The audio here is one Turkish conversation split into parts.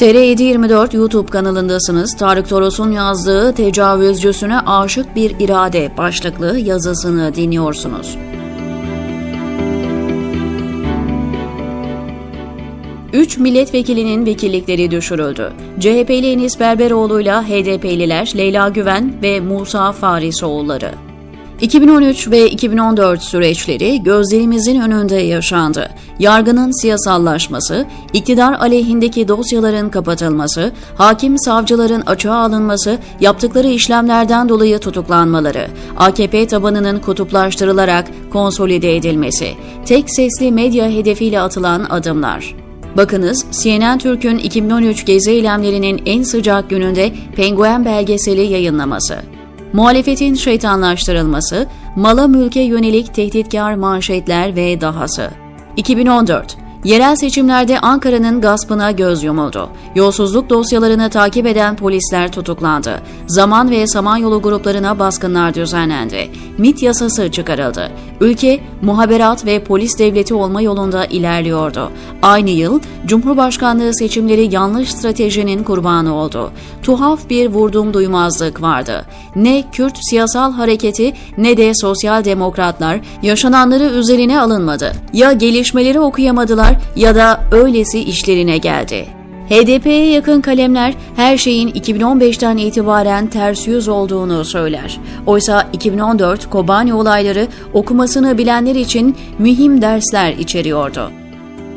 TR724 YouTube kanalındasınız. Tarık Toros'un yazdığı Tecavüzcüsüne Aşık Bir İrade başlıklı yazısını dinliyorsunuz. Üç milletvekilinin vekillikleri düşürüldü. CHP'li Enis Berberoğlu'yla HDP'liler Leyla Güven ve Musa Farisoğulları. 2013 ve 2014 süreçleri gözlerimizin önünde yaşandı. Yargının siyasallaşması, iktidar aleyhindeki dosyaların kapatılması, hakim savcıların açığa alınması, yaptıkları işlemlerden dolayı tutuklanmaları, AKP tabanının kutuplaştırılarak konsolide edilmesi, tek sesli medya hedefiyle atılan adımlar. Bakınız CNN Türk'ün 2013 gezi eylemlerinin en sıcak gününde Penguen belgeseli yayınlaması. Muhalefetin şeytanlaştırılması, mala mülke yönelik tehditkar manşetler ve dahası. 2014 Yerel seçimlerde Ankara'nın gaspına göz yumuldu. Yolsuzluk dosyalarını takip eden polisler tutuklandı. Zaman ve Samanyolu gruplarına baskınlar düzenlendi. MIT yasası çıkarıldı. Ülke muhaberat ve polis devleti olma yolunda ilerliyordu. Aynı yıl Cumhurbaşkanlığı seçimleri yanlış stratejinin kurbanı oldu. Tuhaf bir vurdum duymazlık vardı. Ne Kürt siyasal hareketi ne de sosyal demokratlar yaşananları üzerine alınmadı. Ya gelişmeleri okuyamadılar ya da öylesi işlerine geldi. HDP'ye yakın kalemler her şeyin 2015'ten itibaren ters yüz olduğunu söyler. Oysa 2014 Kobani olayları okumasını bilenler için mühim dersler içeriyordu.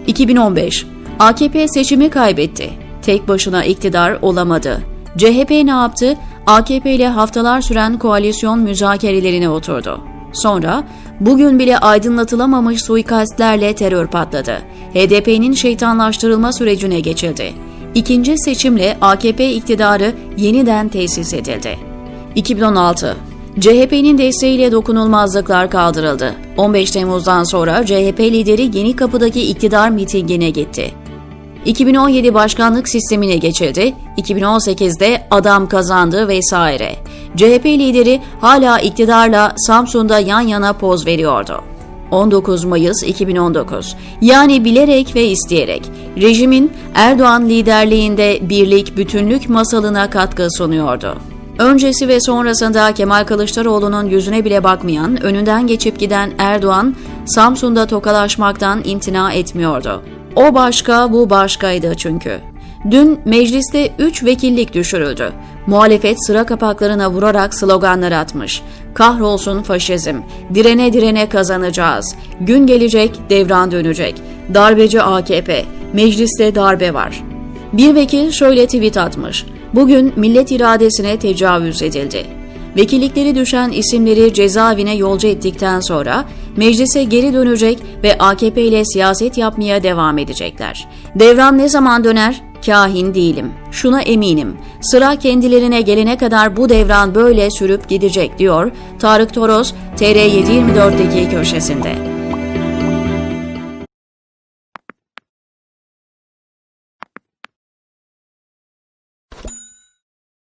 2015 AKP seçimi kaybetti. Tek başına iktidar olamadı. CHP ne yaptı? AKP ile haftalar süren koalisyon müzakerelerine oturdu. Sonra bugün bile aydınlatılamamış suikastlerle terör patladı. HDP'nin şeytanlaştırılma sürecine geçildi. İkinci seçimle AKP iktidarı yeniden tesis edildi. 2016 CHP'nin desteğiyle dokunulmazlıklar kaldırıldı. 15 Temmuz'dan sonra CHP lideri Yeni Kapı'daki iktidar mitingine gitti. 2017 başkanlık sistemine geçildi, 2018'de adam kazandı vesaire. CHP lideri hala iktidarla Samsun'da yan yana poz veriyordu. 19 Mayıs 2019 yani bilerek ve isteyerek rejimin Erdoğan liderliğinde birlik bütünlük masalına katkı sunuyordu. Öncesi ve sonrasında Kemal Kılıçdaroğlu'nun yüzüne bile bakmayan, önünden geçip giden Erdoğan, Samsun'da tokalaşmaktan imtina etmiyordu. O başka, bu başkaydı çünkü. Dün mecliste 3 vekillik düşürüldü. Muhalefet sıra kapaklarına vurarak sloganlar atmış. Kahrolsun faşizm, direne direne kazanacağız, gün gelecek, devran dönecek, darbeci AKP, mecliste darbe var. Bir vekil şöyle tweet atmış. Bugün millet iradesine tecavüz edildi. Vekillikleri düşen isimleri cezaevine yolcu ettikten sonra meclise geri dönecek ve AKP ile siyaset yapmaya devam edecekler. Devran ne zaman döner? Kahin değilim. Şuna eminim. Sıra kendilerine gelene kadar bu devran böyle sürüp gidecek diyor Tarık Toros TR724'deki köşesinde.